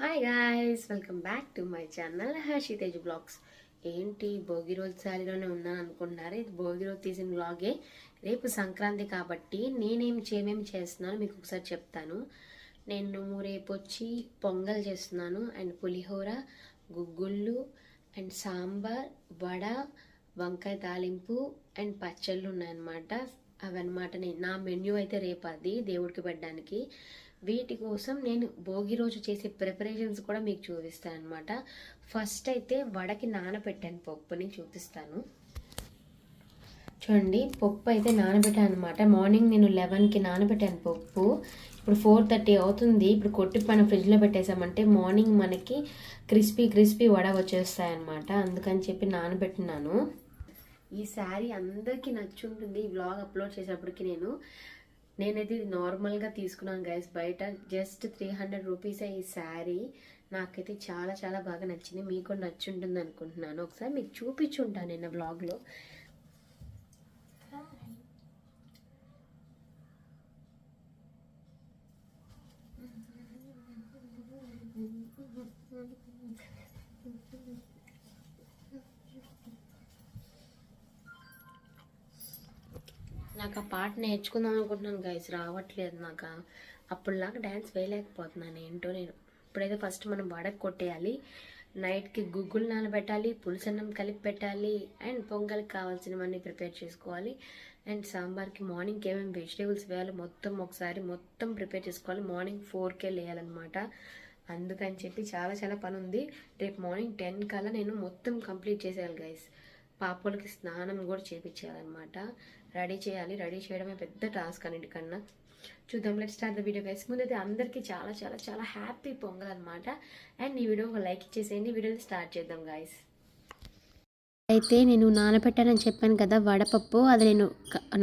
Hi guys welcome back to my channel Harshitej vlogs ఏంటి భోగి రోజు శారీలోనే ఉన్నాను అనుకుంటున్నారు? ఇది భోగి రోజు తీసిన బ్లాగే రేపు సంక్రాంతి కాబట్టి నేనేం చేమేమి చేస్తున్నాను మీకు ఒకసారి చెప్తాను. నేను రేపు వచ్చి పొంగల్ చేస్తున్నాను అండ్ పులిహోర గుగ్గుళ్ళు అండ్ సాంబార్ వడ వంకాయ తాలింపు అండ్ పచ్చళ్ళు ఉన్నాయన్నమాట. అవన్నమాట నేను నా మెన్యూ అయితే రేపు అది దేవుడికి పెట్టడానికి. వీటి కోసం నేను భోగి రోజు చేసే ప్రిపరేషన్స్ కూడా మీకు చూపిస్తాను అనమాట ఫస్ట్ అయితే వడకి నానబెట్టాను పప్పుని చూపిస్తాను. చూడండి పప్పు అయితే నానబెట్టాను అనమాట మార్నింగ్ నేను లెవెన్కి నానబెట్టాను పప్పు. ఇప్పుడు ఫోర్ థర్టీ అవుతుంది. ఇప్పుడు కొట్టి పైన ఫ్రిడ్జ్లో పెట్టేసామంటే మార్నింగ్ మనకి క్రిస్పీ క్రిస్పీ వడ వచ్చేస్తాయన్నమాట. అందుకని చెప్పి నానబెట్టినాను. ఈ శారీ అందరికీ నచ్చుంటుంది. ఈ వ్లాగ్ అప్లోడ్ చేసేటప్పటికి నేను నేనైతే ఇది నార్మల్గా తీసుకున్నాను గైస్ బయట జస్ట్ త్రీ హండ్రెడ్ రూపీసే ఈ శారీ. నాకైతే చాలా చాలా బాగా నచ్చింది. మీకు కూడా నచ్చుంటుంది అనుకుంటున్నాను. ఒకసారి మీకు చూపించుంటాను నిన్న వ్లాగ్లో పాట నేర్చుకుందాం అనుకుంటున్నాను గైస్ రావట్లేదు నాకు. అప్పుడులాగా డ్యాన్స్ వేయలేకపోతున్నాను. ఏంటో నేను. ఇప్పుడైతే ఫస్ట్ మనం వడకు కొట్టేయాలి. నైట్కి గుగ్గులు నానబెట్టాలి పులుసన్నం కలిపి పెట్టాలి అండ్ పొంగల్కి కావాల్సినవన్నీ ప్రిపేర్ చేసుకోవాలి. అండ్ సాంబార్కి మార్నింగ్కి ఏమేమి వెజిటేబుల్స్ వేయాలి మొత్తం ఒకసారి మొత్తం ప్రిపేర్ చేసుకోవాలి. మార్నింగ్ ఫోర్కే లేయాలన్నమాట. అందుకని చెప్పి చాలా చాలా పని ఉంది రేపు మార్నింగ్ టెన్ కల్లా నేను మొత్తం కంప్లీట్ చేసేయాలి గైస్ పాపలకి స్నానం కూడా చేపించాలన్నమాట. రెడీ చేయాలి. రెడీ చేయడమే పెద్ద టాస్క్ అన్నిటికన్నా. చూద్దాం. Let start the video guys ముందైతే అందరికీ చాలా చాలా చాలా హ్యాపీ పొంగల్ అనమాట అండ్ ఈ వీడియో ఒక లైక్ ఇచ్చేసేయండి. వీడియోని స్టార్ట్ చేద్దాం గాయస్ అయితే నేను నానబెట్టానని చెప్పాను కదా వడపప్పు అది నేను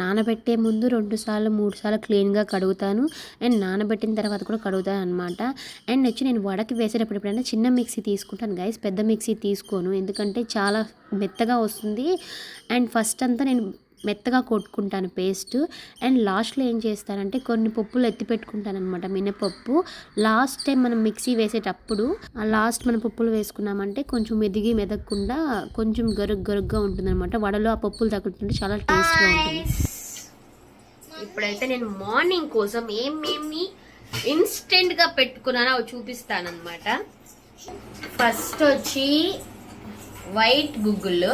నానబెట్టే ముందు రెండు సార్లు మూడు సార్లు క్లీన్గా కడుగుతాను. అండ్ నానబెట్టిన తర్వాత కూడా కడుగుతాను అనమాట అండ్ వచ్చి నేను వడకి వేసేటప్పుడు ఎప్పుడైనా చిన్న మిక్సీ తీసుకుంటాను గైస్ పెద్ద మిక్సీ తీసుకోను. ఎందుకంటే చాలా మెత్తగా వస్తుంది. అండ్ ఫస్ట్ అంతా నేను మెత్తగా కొట్టుకుంటాను పేస్ట్. అండ్ లాస్ట్లో ఏం చేస్తానంటే కొన్ని పప్పులు ఎత్తి పెట్టుకుంటాను అనమాట మినపప్పు. లాస్ట్ టైం మనం మిక్సీ వేసేటప్పుడు ఆ లాస్ట్ మన పప్పులు వేసుకున్నామంటే కొంచెం మెదిగి మెదగకుండా కొంచెం గరుగ్ గరుగ్గా ఉంటుంది అనమాట వడలో ఆ పప్పులు తగ్గుతుంటే చాలా టేస్ట్గా ఉంటుంది. ఇప్పుడైతే నేను మార్నింగ్ కోసం ఏమేమి ఇన్స్టెంట్గా పెట్టుకున్నానో అవి చూపిస్తానమాట ఫస్ట్ వచ్చి వైట్ గుగ్గులు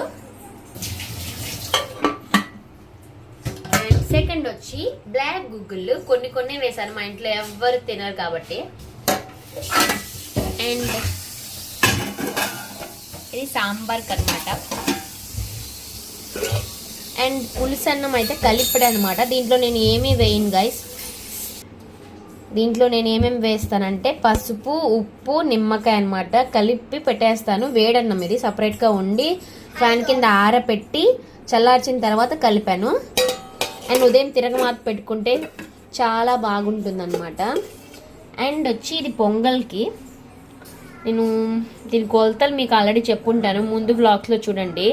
అండ్ సెకండ్ వచ్చి బ్లాక్ గుగ్గులు కొన్ని కొన్ని వేసాను మా ఇంట్లో ఎవ్వరు తినరు కాబట్టి. అండ్ ఇది సాంబార్ అనమాట అండ్ పులుసన్నం అయితే కలిపడి అనమాట దీంట్లో నేను ఏమీ వేయను గైస్ దీంట్లో నేను ఏమేమి వేస్తానంటే పసుపు ఉప్పు నిమ్మకాయ అనమాట కలిపి పెట్టేస్తాను. వేడన్నం ఇది సపరేట్గా వండి ఫ్యాన్ కింద ఆరపెట్టి చల్లార్చిన తర్వాత కలిపాను. అండ్ ఉదయం తిరగమాత పెట్టుకుంటే చాలా బాగుంటుంది అనమాట అండ్ వచ్చి ఇది పొంగల్కి. నేను దీని కొలతలు మీకు ఆల్రెడీ చెప్పుంటాను. ముందు బ్లాగ్స్లో చూడండి.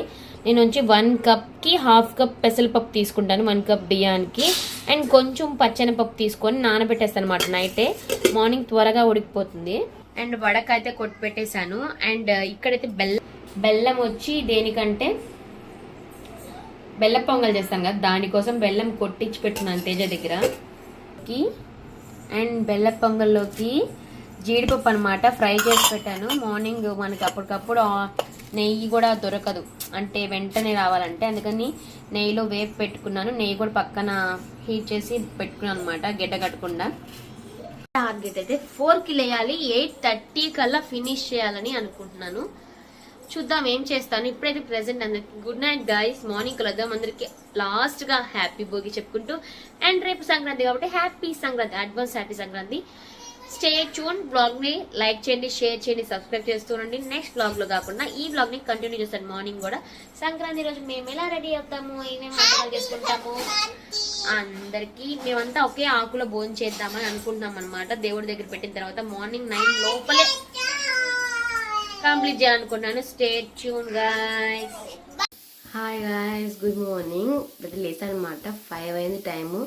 నేను వచ్చి వన్ కప్కి హాఫ్ కప్ పెసరపప్పు తీసుకుంటాను వన్ కప్ బియ్యానికి. అండ్ కొంచెం పచ్చనిపప్పు తీసుకొని నానబెట్టేస్తాను అనమాట నైటే. మార్నింగ్ త్వరగా ఉడికిపోతుంది. అండ్ వడకైతే కొట్టి పెట్టేశాను అండ్ ఇక్కడైతే బెల్లం బెల్లం వచ్చి దేనికంటే బెల్లం పొంగల్ చేస్తాం కదా దానికోసం బెల్లం కొట్టించి పెట్టున్నాను తేజ దగ్గరకి అండ్ బెల్లం పొంగల్లోకి జీడిపప్పు అనమాట ఫ్రై చేసి పెట్టాను. మార్నింగ్ మనకి అప్పటికప్పుడు నెయ్యి కూడా దొరకదు. అంటే వెంటనే రావాలంటే అందుకని నెయ్యిలో వేపు పెట్టుకున్నాను. నెయ్యి కూడా పక్కన హీట్ చేసి పెట్టుకున్నాను అనమాట గిడ్డ కట్టకుండా. టార్గెట్ అయితే ఫోర్కి లేయాలి ఎయిట్ థర్టీ కల్లా ఫినిష్ చేయాలని అనుకుంటున్నాను. చూద్దాం ఏం చేస్తాను. ఇప్పుడైతే ప్రెసెంట్ అందరికి గుడ్ నైట్ గైస్ మార్నింగ్ కలుద్దాం అందరికి. లాస్ట్గా హ్యాపీ భోగి చెప్పుకుంటూ. అండ్ రేపు సంక్రాంతి కాబట్టి happy Sankranti advance happy Sankranti. Stay చూన్ బ్లాగ్ని లైక్ చేయండి షేర్ చేయండి సబ్స్క్రైబ్ చేస్తూ ఉండండి. నెక్స్ట్ బ్లాగ్లో కాకుండా ఈ బ్లాగ్ని కంటిన్యూ చేస్తాను. మార్నింగ్ కూడా. సంక్రాంతి రోజు మేము ఎలా రెడీ అవుతాము? ఏమేమి చేసుకుంటాము? అందరికి మేమంతా ఒకే ఆకులో భోజనం చేద్దామని అనుకుంటున్నాం అనమాట దేవుడి దగ్గర పెట్టిన తర్వాత మార్నింగ్ నైన్ లోపలే కంప్లీట్ చేయాలనుకుంటున్నాను stay tune guys hi guys good morning ఇప్పుడు లేసాను అనమాట ఫైవ్ అయింది టైము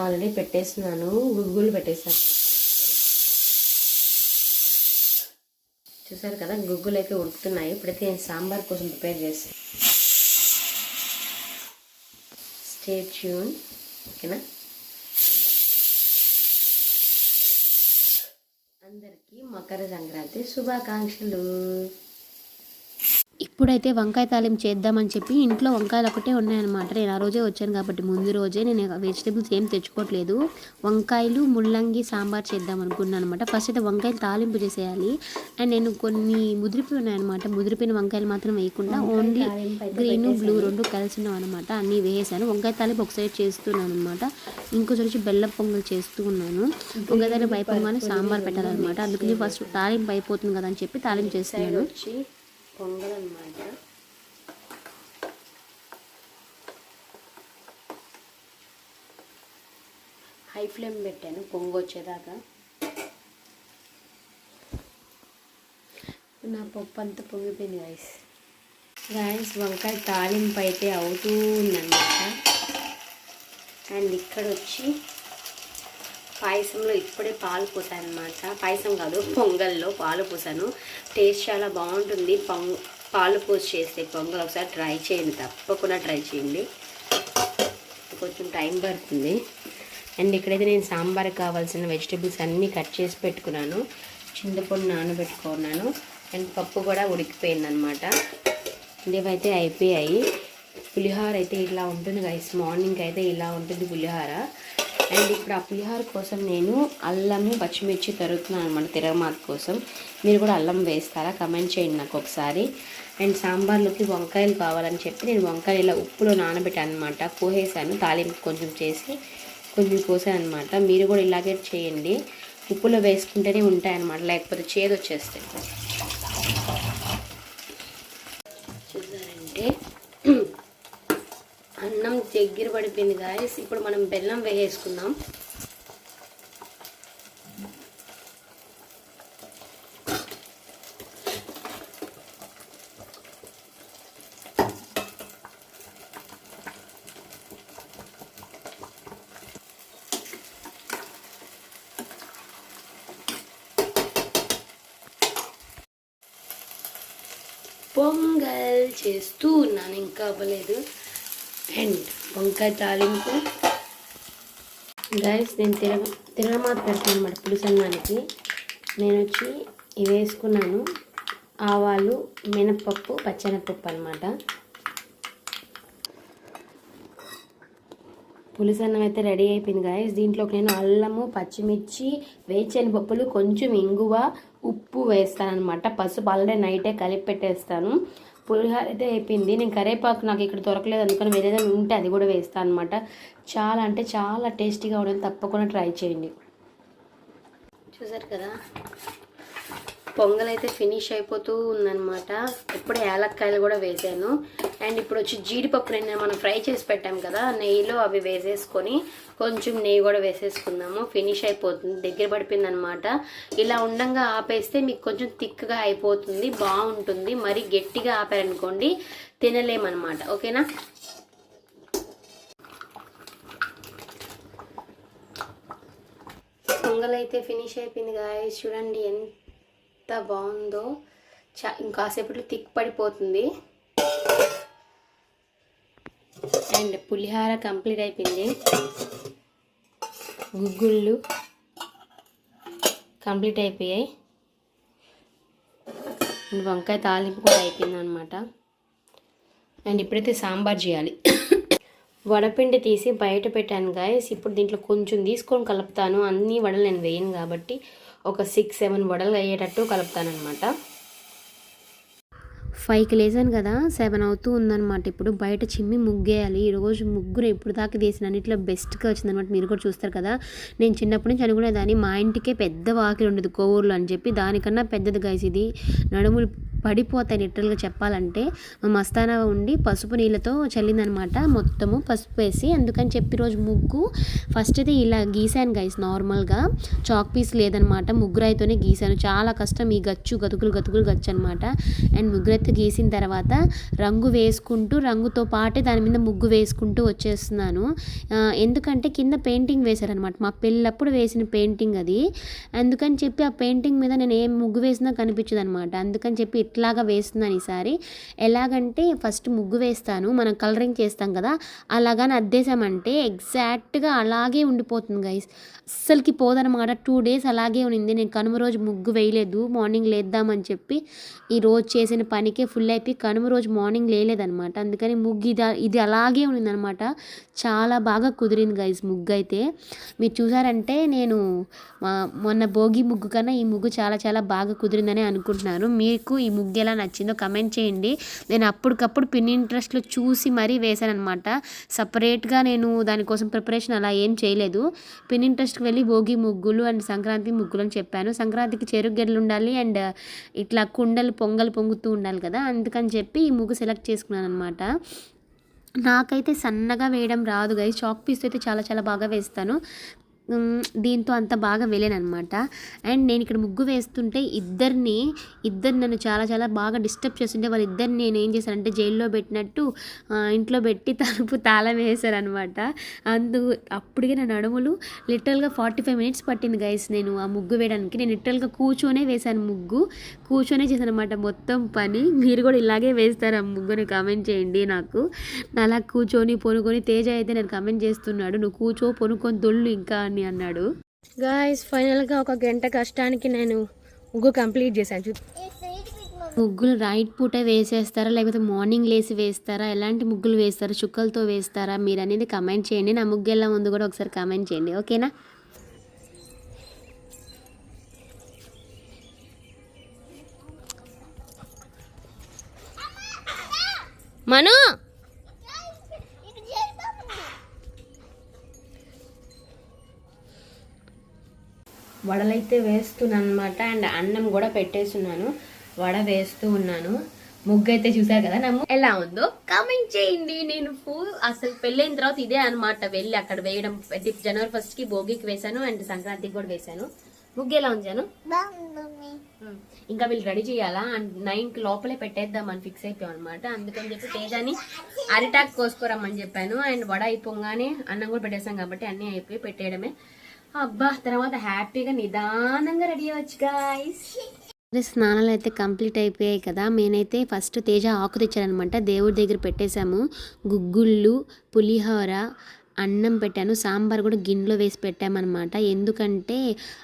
ఆల్రెడీ పెట్టేస్తున్నాను. గుగ్గులు పెట్టేసాను చూసారు కదా గుగ్గులు అయితే ఉడుకుతున్నాయి. ఇప్పుడైతే నేను సాంబార్ కోసం ప్రిపేర్ చేస్తాను. స్టే ట్యూన్ ఓకేనా? అందరికీ మకర సంక్రాంతి శుభాకాంక్షలు. ఇప్పుడైతే వంకాయ తాలింపు చేద్దామని చెప్పి ఇంట్లో వంకాయలు ఒకటే ఉన్నాయన్నమాట. నేను ఆ రోజే వచ్చాను కాబట్టి ముందు రోజే నేను వెజిటేబుల్స్ ఏం తెచ్చుకోవట్లేదు. వంకాయలు ముల్లంగి సాంబార్ చేద్దాం అనుకున్నాను అనమాట ఫస్ట్ అయితే వంకాయలు తాలింపు చేసేయాలి. అండ్ నేను కొన్ని ముదిరిపోయి ఉన్నాయన్నమాట. ముదిరిపోయిన వంకాయలు మాత్రం వేయకుండా ఓన్లీ గ్రీన్ బ్లూ రెండు కలిసి అనమాట అన్నీ వేసాను వంకాయ తాలింపు ఒక సైడ్ చేస్తున్నాను అనమాట ఇంకో వచ్చి బెల్లం పొంగల్ చేస్తూ ఉన్నాను. వంకాయ తాలింపు అయిపోగానే సాంబార్ పెట్టాలన్నమాట. అందుకని ఫస్ట్ తాలింపు అయిపోతుంది కదా అని చెప్పి తాలింపు చేస్తున్నాను. వచ్చి పొంగల్ అనమాట హై ఫ్లేమ్ పెట్టాను పొంగు వచ్చేదాకా నా పప్పు అంతా పొంగిపోయింది రైస్ రైస్ వంకాయ తాలింపు అయితే అవుతూ ఉందన్నమాట. అండ్ ఇక్కడ వచ్చి పాయసంలో ఇప్పుడే పాలు పోసాను అనమాట పాయసం కాదు పొంగల్లో పాలు పోసాను. టేస్ట్ చాలా బాగుంటుంది. పొంగ పాలు పోసి చేస్తే పొంగల్ ఒకసారి ట్రై చేయండి తప్పకుండా ట్రై చేయండి. కొంచెం టైం పడుతుంది. అండ్ ఇక్కడైతే నేను సాంబార్ కావాల్సిన వెజిటేబుల్స్ అన్నీ కట్ చేసి పెట్టుకున్నాను. చింతపండు నానబెట్టుకున్నాను. అండ్ పప్పు కూడా ఉడికిపోయింది అనమాట ఇవైతే అయిపోయాయి. పులిహోర అయితే ఇలా ఉంటుంది గైస్ మార్నింగ్ అయితే ఇలా ఉంటుంది పులిహోర. అండ్ ఇప్పుడు ఆ పులిహోర కోసం నేను అల్లము పచ్చిమిర్చి తరుగుతున్నాను అనమాట తిరగమాత కోసం. మీరు కూడా అల్లం వేస్తారా? కమెంట్ చేయండి నాకు ఒకసారి. అండ్ సాంబార్లోకి వంకాయలు కావాలని చెప్పి నేను వంకాయలు ఇలా ఉప్పులో నానబెట్టాను అనమాట కోసేసాను తాలింపు కొంచెం చేసి కొంచెం కోసాను అనమాట మీరు కూడా ఇలాగే చేయండి. ఉప్పులో వేసుకుంటేనే ఉంటాయన్నమాట లేకపోతే చేదు వచ్చేస్తాయి. చూసారంటే అన్నం దగ్గర పడిపోయింది గాయస్ ఇప్పుడు మనం బెల్లం వేసేసుకుందాం. పొంగల్ చేస్తూ ఉన్నాను ఇంకా అవ్వలేదు. అండ్ వంకాయ తాలింపు. గైస్ నేను తిరగ తిరగమాత పెడతాను అనమాట పులుసన్నానికి నేను వచ్చి ఇవి వేసుకున్నాను. ఆవాలు మినపప్పు పచ్చెనపప్పు అనమాట పులుసన్నం అయితే రెడీ అయిపోయింది గాయస్ దీంట్లోకి నేను అల్లము పచ్చిమిర్చి వేచని పప్పులు కొంచెం ఇంగువ ఉప్పు వేస్తాను అనమాట పసుపు ఆల్రెడీ నైటే కలిపి పెట్టేస్తాను. పులిహోర అయితే అయిపోయింది. నేను కరేపాకు నాకు ఇక్కడ దొరకలేదు. అందుకని వేరే ఏదైనా ఉంటే అది కూడా వేస్తాను అనమాట చాలా అంటే చాలా టేస్టీగా ఉండదు తప్పకుండా ట్రై చేయండి. చూసారు కదా? పొంగల్ అయితే ఫినిష్ అయిపోతూ ఉందనమాట ఇప్పుడే ఏలక్కాయలు కూడా వేసాను. అండ్ ఇప్పుడు వచ్చి జీడిపప్పు నేను మనం ఫ్రై చేసి పెట్టాం కదా నెయ్యిలో అవి వేసేసుకొని కొంచెం నెయ్యి కూడా వేసేసుకుందాము. ఫినిష్ అయిపోతుంది దగ్గర పడిపోయింది అనమాట ఇలా ఉండంగా ఆపేస్తే మీకు కొంచెం థిక్గా అయిపోతుంది బాగుంటుంది. మరి గట్టిగా ఆపారనుకోండి తినలేమన్నమాట. ఓకేనా? పొంగల్ అయితే ఫినిష్ అయిపోయింది గాయస్ చూడండి ఎంత ఎంత బాగుందో. చా ఇంకాసేపట్లో థిక్ పడిపోతుంది. అండ్ పులిహార కంప్లీట్ అయిపోయింది. గుగ్గుళ్ళు కంప్లీట్ అయిపోయాయి. అండ్ వంకాయ తాలింపు కూడా అయిపోయింది అనమాట అండ్ ఇప్పుడైతే సాంబార్ చేయాలి. వడపిండి తీసి బయట పెట్టాను గాయస్. ఇప్పుడు దీంట్లో కొంచెం తీసుకొని కలుపుతాను. అన్ని వడలు నేను వేయను కాబట్టి ఒక సిక్స్ సెవెన్ వడలు అయ్యేటట్టు కలుపుతాను అనమాట ఫైవ్కి లేసాను కదా సెవెన్ అవుతూ ఉందన్నమాట. ఇప్పుడు బయట చిమ్మి ముగ్గేయాలి. ఈరోజు ముగ్గురు ఎప్పుడు దాకా తీసిన అన్నిట్లో బెస్ట్గా వచ్చిందనమాట మీరు కూడా చూస్తారు కదా నేను చిన్నప్పటి నుంచి అనుకునేదాన్ని మా ఇంటికే పెద్ద వాకిలి ఉండదు కోవూరులో అని చెప్పి. దానికన్నా పెద్దది గైస్ ఇది. నడుములు పడిపోతాయి లిటరల్గా చెప్పాలంటే. మస్తాన మస్తానా ఉండి పసుపు నీళ్ళతో చల్లిందనమాట. మొత్తము పసుపు వేసి అందుకని చెప్పి రోజు ముగ్గు. ఫస్ట్ అయితే ఇలా గీసాను గైస్ నార్మల్గా. చాక్ పీస్ లేదనమాట. ముగ్గురైతోనే గీసాను. చాలా కష్టం ఈ గచ్చు గతుకులు గతుకులు గచ్చు అనమాట. అండ్ ముగ్గురైతే గీసిన తర్వాత రంగు వేసుకుంటూ రంగుతో పాటే దాని మీద ముగ్గు వేసుకుంటూ వచ్చేస్తున్నాను. ఎందుకంటే కింద పెయింటింగ్ వేశారనమాట. మా పెళ్ళప్పుడు వేసిన పెయింటింగ్ అది. అందుకని చెప్పి ఆ పెయింటింగ్ మీద నేను ఏం ముగ్గు వేసినా కనిపించదు అనమాట అందుకని చెప్పి ఇట్లాగా వేస్తున్నాను ఈసారి ఎలాగంటే ఫస్ట్ ముగ్గు వేస్తాను మనం కలరింగ్ చేస్తాం కదా అలాగని అద్దేశామంటే ఎగ్జాక్ట్గా అలాగే ఉండిపోతుంది గైస్. అస్సలకి పోదనమాట టూ డేస్ అలాగే ఉన్నింది నేను కనుమ రోజు ముగ్గు వేయలేదు మార్నింగ్ లేద్దామని చెప్పి ఈ రోజు చేసిన పనికే ఫుల్ అయిపోయి కనుమ రోజు మార్నింగ్ లేలేదనమాట అందుకని ముగ్గు ఇది ఇది అలాగే ఉన్నిందనమాట చాలా బాగా కుదిరింది గైస్ ముగ్గు అయితే. మీరు చూసారంటే నేను మొన్న భోగి ముగ్గు కన్నా ఈ ముగ్గు చాలా చాలా బాగా కుదిరిందని అనుకుంటున్నాను. మీకు ఈ ముగ్గు ఎలా నచ్చిందో కమెంట్ చేయండి. నేను అప్పటికప్పుడు పిన్ ఇంట్రెస్ట్లో చూసి మరీ వేశాను అనమాట సపరేట్గా నేను దానికోసం ప్రిపరేషన్ అలా ఏం చేయలేదు. పిన్ ఇంట్రెస్ట్కి వెళ్ళి భోగి ముగ్గులు అండ్ సంక్రాంతి ముగ్గులు అని చెప్పాను. సంక్రాంతికి చెరుకు ఉండాలి అండ్ ఇట్లా కుండలు పొంగలు పొంగుతూ ఉండాలి కదా అందుకని చెప్పి ఈ ముగ్గు సెలెక్ట్ చేసుకున్నాను అనమాట నాకైతే సన్నగా వేయడం రాదు గై చాక్ పీస్ అయితే చాలా చాలా బాగా వేస్తాను. దీంతో అంత బాగా వెళ్ళానమాట అండ్ నేను ఇక్కడ ముగ్గు వేస్తుంటే ఇద్దరిని ఇద్దరు నన్ను చాలా చాలా బాగా డిస్టర్బ్ చేస్తుంటే వాళ్ళిద్దరిని నేను ఏం చేశానంటే జైల్లో పెట్టినట్టు ఇంట్లో పెట్టి తలుపు తాళం వేశారనమాట అందు అప్పటికే నా నడుములు లిటరల్గా ఫార్టీ ఫైవ్ మినిట్స్ పట్టింది గైస్ నేను ఆ ముగ్గు వేయడానికి. నేను లిటరల్గా కూర్చొనే వేశాను ముగ్గు. కూర్చొనే చేశాను అనమాట మొత్తం పని. మీరు కూడా ఇలాగే వేస్తారు ఆ ముగ్గుని కామెంట్ చేయండి నాకు. అలా కూర్చొని పొనుకొని తేజ అయితే నేను కమెంట్ చేస్తున్నాడు. నువ్వు కూర్చో పొనుకొని దొళ్ళు ఇంకా అని అన్నాడు? గాయస్ ఫైనల్గా ఒక గంట కష్టానికి నేను ముగ్గు కంప్లీట్ చేశాను. చూ ముగ్గులు రైట్ పూట వేసేస్తారా లేకపోతే మార్నింగ్ లేసి వేస్తారా ఎలాంటి ముగ్గులు వేస్తారా చుక్కలతో వేస్తారా మీరు అనేది కమెంట్ చేయండి. నా ముగ్గు ఎలా ముందు కూడా ఒకసారి కమెంట్ చేయండి. ఓకేనా మను! వడలైతే వేస్తున్నాను అనమాట అండ్ అన్నం కూడా పెట్టేస్తున్నాను. వడ వేస్తూ ఉన్నాను. ముగ్గు అయితే చూసారు కదా నా ఎలా ఉందో? కామెంట్ చేయండి. నేను ఫుల్ అసలు పెళ్ళైన తర్వాత ఇదే అన్నమాట. వెళ్ళి అక్కడ వేయడం. జనవరి ఫస్ట్కి భోగికి వేశాను. అండ్ సంక్రాంతికి కూడా వేశాను. ముగ్గు ఎలా జాను? ఉమ్. ఇంకా వీళ్ళు రెడీ చేయాలా? అండ్ నైన్కి లోపలే పెట్టేద్దాం అని ఫిక్స్ అయిపోయాం అనమాట అందుకని చెప్పి తేజాని అరిటాక్ కోసుకోరమ్మని చెప్పాను. అండ్ వడ అయిపోగానే అన్నం కూడా పెట్టేసాం కాబట్టి అన్నీ అయిపోయి పెట్టేయడమే. అబ్బా తర్వాత హ్యాపీగా నిదానంగా రెడీ అవ్వచ్చు గాయస్ అదే స్నానాలు అయితే కంప్లీట్ అయిపోయాయి కదా. నేనైతే ఫస్ట్ తేజ ఆకు తెచ్చారనమాట దేవుడి దగ్గర పెట్టేశాము. గుగ్గుళ్ళు పులిహోర అన్నం పెట్టాను సాంబార్ కూడా గిన్నెలో వేసి పెట్టామన్నమాట. ఎందుకంటే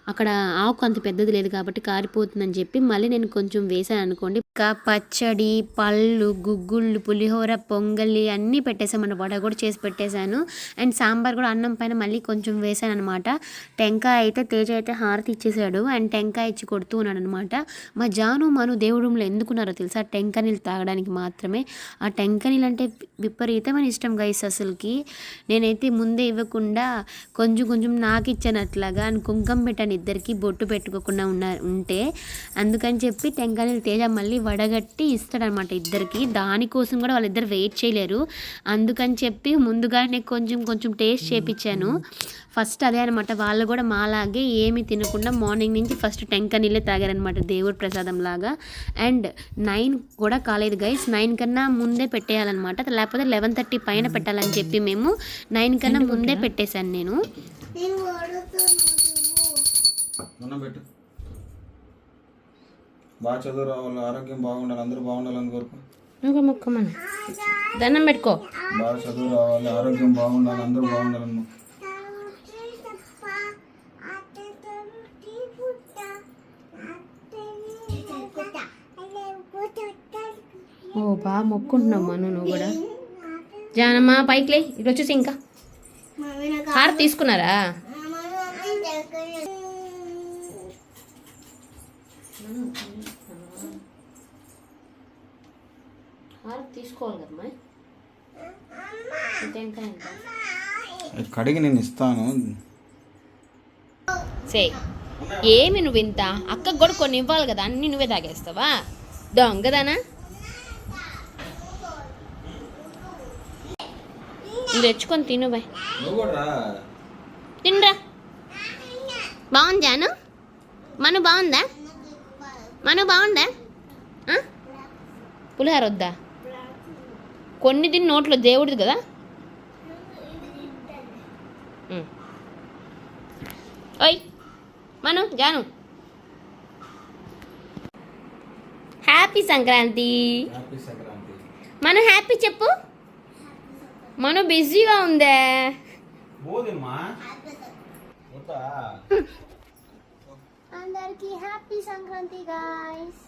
అక్కడ ఆకు అంత పెద్దది లేదు కాబట్టి కారిపోతుందని చెప్పి మళ్ళీ నేను కొంచెం వేసాను అనుకోండి. ఇంకా పచ్చడి పళ్ళు గుగ్గుళ్ళు పులిహోర పొంగలి అన్నీ పెట్టేసామన్న వడ కూడా చేసి పెట్టేశాను. అండ్ సాంబార్ కూడా అన్నం పైన మళ్ళీ కొంచెం వేసాను అనమాట టెంకాయ అయితే తేజ అయితే హారతి ఇచ్చేసాడు అండ్ టెంకాయ ఇచ్చి కొడుతూ ఉన్నాడు అనమాట మా జాను మను దేవుడు ఎందుకున్నారో తెలుసా? టెంకాయ నీళ్ళు తాగడానికి మాత్రమే. ఆ టెంకాయ నీళ్ళు అంటే విపరీతమైన ఇష్టం గైస్ అసలుకి. నేనైతే ముందే ఇవ్వకుండా కొంచెం కొంచెం నాకు ఇచ్చాను అట్లాగా అని కుంకం పెట్టాను ఇద్దరికి బొట్టు పెట్టుకోకుండా ఉన్న ఉంటే అందుకని చెప్పి టెంకాయలు తేజ మళ్ళీ వడగట్టి ఇస్తాడనమాట ఇద్దరికి. దానికోసం కూడా వాళ్ళిద్దరు వెయిట్ చేయలేరు. అందుకని చెప్పి ముందుగానే కొంచెం కొంచెం టేస్ట్ చేపించాను. ఫస్ట్ అదే అనమాట వాళ్ళు కూడా మాలాగే ఏమి తినకుండా మార్నింగ్ నుంచి ఫస్ట్ టెంక నీళ్ళే తాగారనమాట దేవుడి ప్రసాదం లాగా. అండ్ నైన్ కూడా కాలేదు గైస్. నైన్ కన్నా ముందే పెట్టేయాలన్నమాట. లేకపోతే లెవెన్ థర్టీ పైన పెట్టాలని చెప్పి మేము నైన్ కన్నా ముందే పెట్టేశాను నేను. అన్నం పెట్టు. బాగా చదువు రావాలి ఆరోగ్యం బాగుండాలి అందరూ బాగుండాలని కోరుకో. ఇంకా మొక్కమన్న దండం పెట్టుకో. బాగా చదువు రావాలి ఆరోగ్యం బాగుండాలి అందరూ బాగుండాలని బాగా మొక్కుంటున్నావు మను నువ్వు కూడా. జానమ్మ పైకి లే ఇటు వచ్చేసి ఇంకా. హార్ తీసుకున్నారా? హార్ తీసుకోవాలి కదమ్మా కడిగి నేను ఇస్తాను. సే ఏమి నువ్వు ఇంత అక్కకు కూడా కొన్ని ఇవ్వాలి కదా అన్ని నువ్వే తాగేస్తావా? దొంగదానా ఇది తెచ్చుకొని తిను బాయ్. తినరా. బాగుంది జాను మను బాగుందా? మను బాగుందా? పులిహార వద్దా? కొన్ని తిని నోట్లో దేవుడిది కదా. ఓయ్ మను జాను. హ్యాపీ సంక్రాంతి. మను హ్యాపీ చెప్పు. మను బిజీగా ఉందే. అందరికి హ్యాపీ సంక్రాంతి గాయస్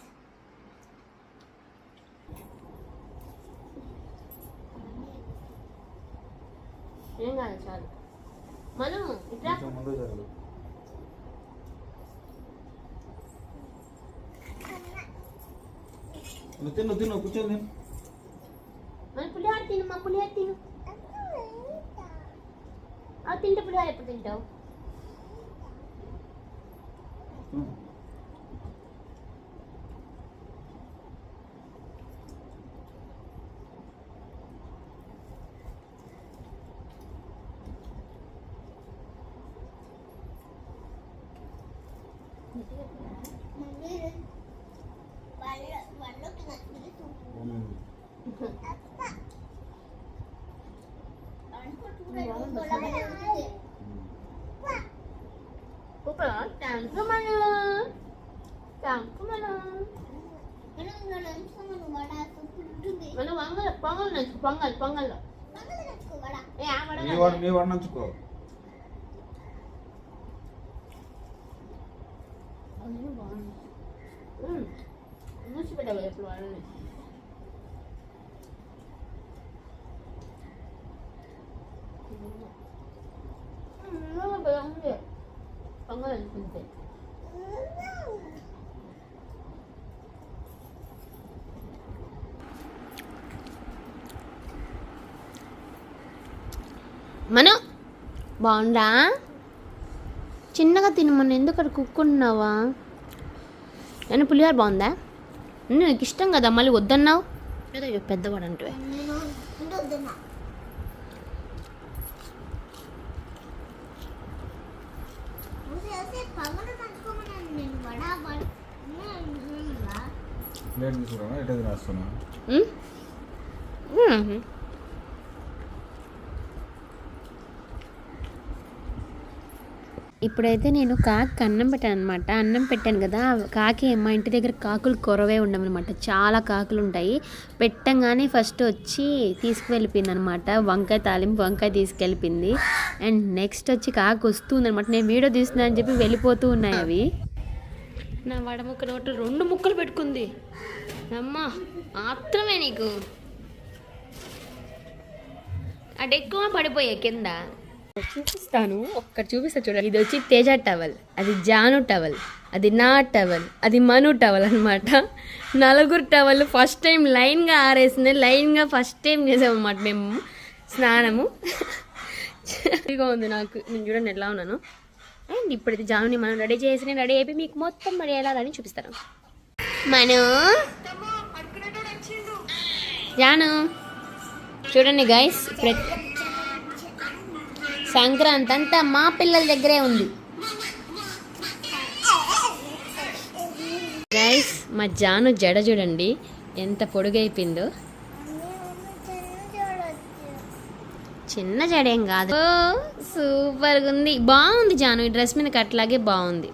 ఏం కాదు చాలు. మనం ఇట్లా. నువ్వు తిను తిను కూర్చొని మన పులిహార తిను మా పులిహార తిను. అవి తింటే ఎప్పుడు తింటావు? మన వంగల్ పొంగల్ నంచు పొంగల్ పొంగల్లో ఏ ఆ వడ నీ వాడు. నీ వాడు నంచుకో. మూసి పెట్టాలి ఎప్పుడు వాడని. పొంగల్ అనుకుంటే. మను బాగుందా? చిన్నగా తిను మన ఎందుకు అక్కడ కుక్కుంటున్నావా నేను పులిహోర బాగుందా? నీకు ఇష్టం కదా మళ్ళీ వద్దన్నావు? ఏదో పెద్దవాడు అంటే ఇప్పుడైతే నేను కాకి అన్నం పెట్టాను అనమాట అన్నం పెట్టాను కదా కాకి మా ఇంటి దగ్గర కాకులు కొరవే ఉండమన్నమాట చాలా కాకులు ఉంటాయి. పెట్టంగానే ఫస్ట్ వచ్చి తీసుకువెళ్ళిపోయింది అనమాట వంకాయ తాలింపు వంకాయ తీసుకెళ్ళిపోయింది. అండ్ నెక్స్ట్ వచ్చి కాకి వస్తుంది అనమాట నేను వీడియో తీస్తున్నా అని చెప్పి వెళ్ళిపోతూ ఉన్నాయి అవి. నా వడముక్క నోట రెండు ముక్కలు పెట్టుకుంది. అమ్మా మాత్రమే నీకు. అటు ఎక్కువ పడిపోయాయి కింద. చూపిస్తాను. ఒక్కటి చూపిస్తా చూడండి. ఇది వచ్చి తేజ టవల్. అది జాను టవల్. అది నా టవల్. అది మను టవల్ అనమాట నలుగురు టవల్ ఫస్ట్ టైం లైన్గా ఆరేసింది. లైన్గా ఫస్ట్ టైం చేసామన్నమాట మేము. స్నానము. ఇదిగా ఉంది నాకు. నేను చూడండి ఎలా ఉన్నాను. అండ్ ఇప్పుడైతే జానుని మనం రెడీ చేసి నేను రెడీ అయిపోయి మీకు మొత్తం మరి ఎలా అని చూపిస్తాను. మను. జాను. చూడండి గైస్ ఇప్పుడు సంక్రాంతి అంతా మా పిల్లల దగ్గరే ఉంది. గైస్ మా జాను జడ చూడండి. ఎంత పొడుగైపోయిందో. చిన్న జడేం కాదు. ఓ, సూపర్గా ఉంది బాగుంది జాను. ఈ డ్రెస్ మీద అట్లాగే బాగుంది.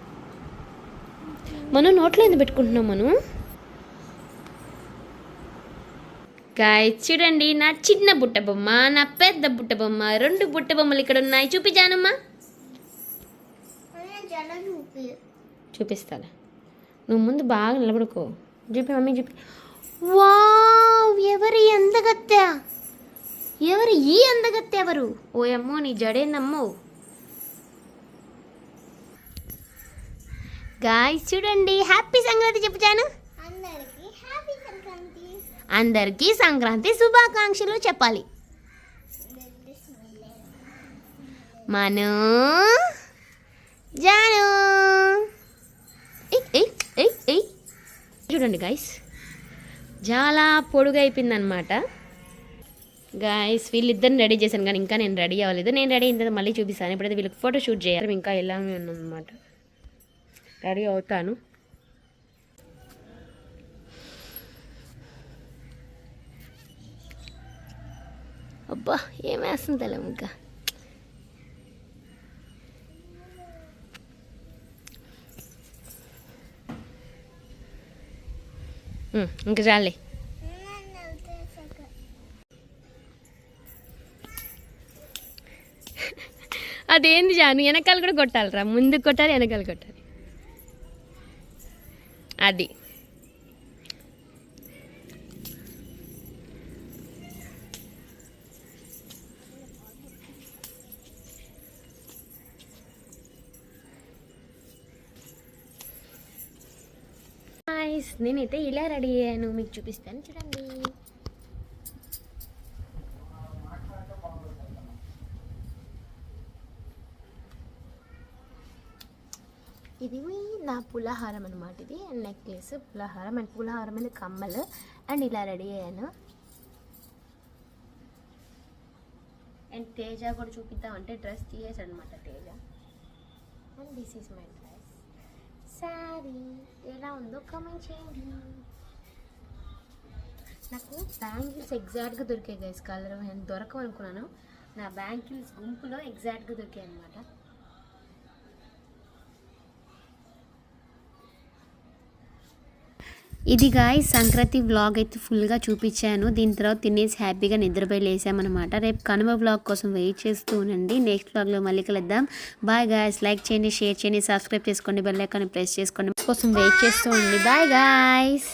మనం నోట్లో ఎందుకు పెట్టుకుంటున్నాం మనం? గాయ చూడండి నా చిన్న బుట్ట బొమ్మ నా పెద్ద బుట్ట బొమ్మ రెండు బుట్ట బొమ్మలు ఇక్కడ ఉన్నాయి. చూపించానమ్మా చూపిస్తాను నువ్వు ముందు బాగా నిలబడుకో. చూపి మమ్మీ చూపి. వావ్ ఎవరి అందగత్త? ఎవరు ఈ అందగత్త ఎవరు? ఓ అమ్మో నీ జడేనమ్మో గాయ్ చూడండి హ్యాపీ సంక్రాంతి చెప్పుచాను. అందరికీ. అందరికీ సంక్రాంతి శుభాకాంక్షలు చెప్పాలి. మను జాను. చూడండి గాయస్ చాలా పొడుగైపోయింది అనమాట గాయస్ వీళ్ళిద్దరిని రెడీ చేశాను కానీ ఇంకా నేను రెడీ అవ్వలేదు. నేను రెడీ అయిన తర్వాత మళ్ళీ చూపిస్తాను. ఇప్పుడైతే వీళ్ళకి ఫోటో షూట్ చేయాలి ఇంకా ఇలానే అనమాట రెడీ అవుతాను. అబ్బా ఏం వేస్తుంది ఇంకా? ఇంకా చాలే. అదేంది జాను వెనకాల కూడా కొట్టాలిరా ముందు కొట్టాలి వెనకాల కొట్టాలి. అది. గైస్ నేనైతే ఇలా రెడీ అయ్యాను. మీకు చూపిస్తాను చూడండి. ఇది నా పులహారం అనమాట ఇది. అండ్ నెక్లెస్ పులహారం అండ్ పులహారం మీద కమ్మలు. అండ్ ఇలా రెడీ అయ్యాను. అండ్ తేజ కూడా చూపిద్దాం అంటే డ్రెస్ తీయేసాడు అనమాట Teja. And this is my dress sari ఎలా ఉందో కమెంట్ చేయండి. నాకు బ్యాంగిల్స్ ఎగ్జాక్ట్గా దొరికాయి గైస్ కలర్ నేను దొరకమనుకున్నాను నా బ్యాంగిల్స్ గుంపులో ఎగ్జాక్ట్గా దొరికాయి అనమాట ఇది గాయ సంక్రాంతి వ్లాగ్ అయితే ఫుల్గా చూపించాను. దీని తర్వాత తినేసి హ్యాపీగా నిద్రపోయి లేసామన్నమాట రేపు కనుమ వ్లాగ్ కోసం వెయిట్ చేస్తూ ఉండండి. నెక్స్ట్ వ్లాగ్లో మళ్ళీ కలుద్దాం. బాయ్ గాయస్ లైక్ చేయండి షేర్ చేయండి సబ్స్క్రైబ్ చేసుకోండి బెల్ ఐకాన్ ప్రెస్ చేసుకోండి కోసం వెయిట్ చేస్తూ ఉండండి. Bye guys